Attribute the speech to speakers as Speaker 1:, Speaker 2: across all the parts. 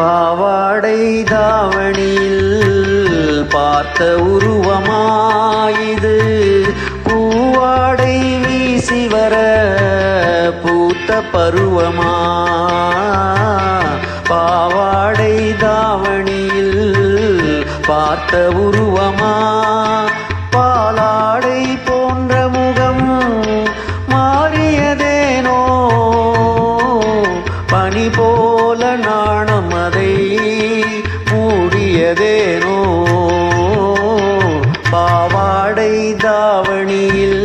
Speaker 1: பாவாடை தாவணியில் பார்த்த உருவமாயுது. பூவாடை வீசி வர பூத்த பருவமா. பாவாடை தாவணியில் பார்த்த உருவமா. மூடியதேனோ பாவாடை தாவணியில்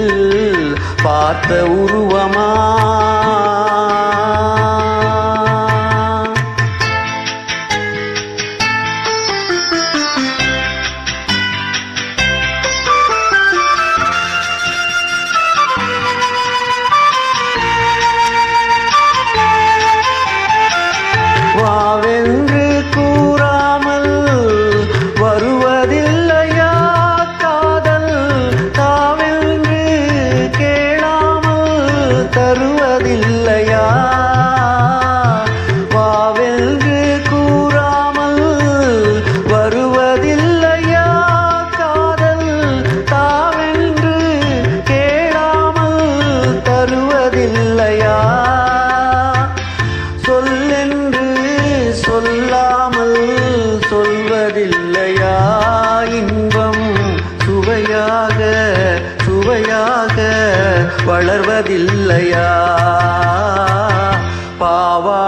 Speaker 1: பார்த்த உருவமா? என்று கூறாமல் வருவதில்லையா? காதல் தாவென்று கேளாமல் தருவதில்லையா? சொல்லென்று சொல்லாமல் சொல்வதில்லையா? இன்பம் சுவையாக சுவையாக வளர்வதில்லையா? பாவா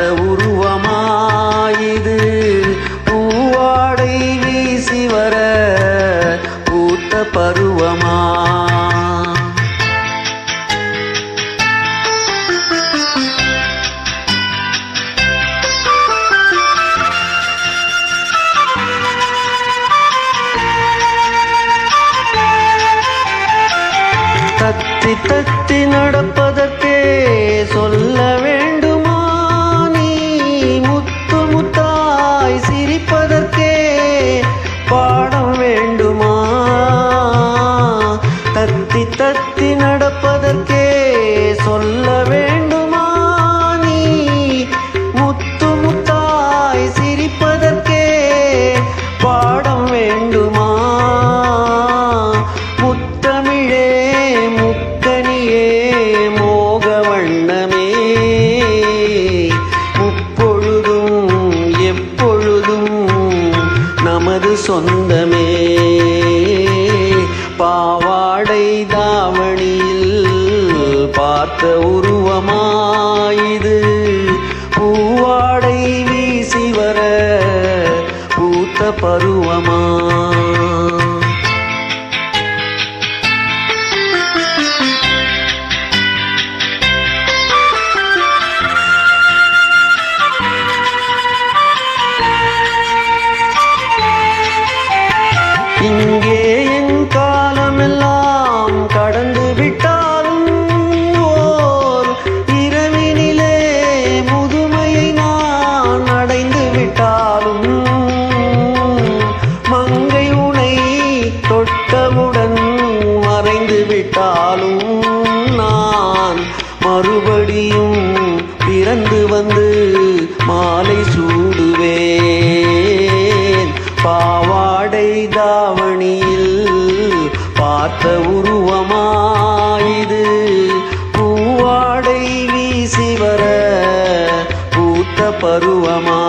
Speaker 1: பார்த்த உருவமாயிது. பூவாடை வீசி வர பூத்த பருவமா? தத்தி தத்தி நடப்பதற்கே சொல்ல நமது சொந்தமே. பாவாடை தாவணியில் பார்த்த உருவமாயுது. பூவாடை வீசி வர பூத்த பருவமா. மறுபடியும் பிறந்து வந்து மாலை சூடுவேன். பாவாடை தாவணியில் பார்த்த உருவமாயுது. பூவாடை வீசி வர பூத்த பருவமா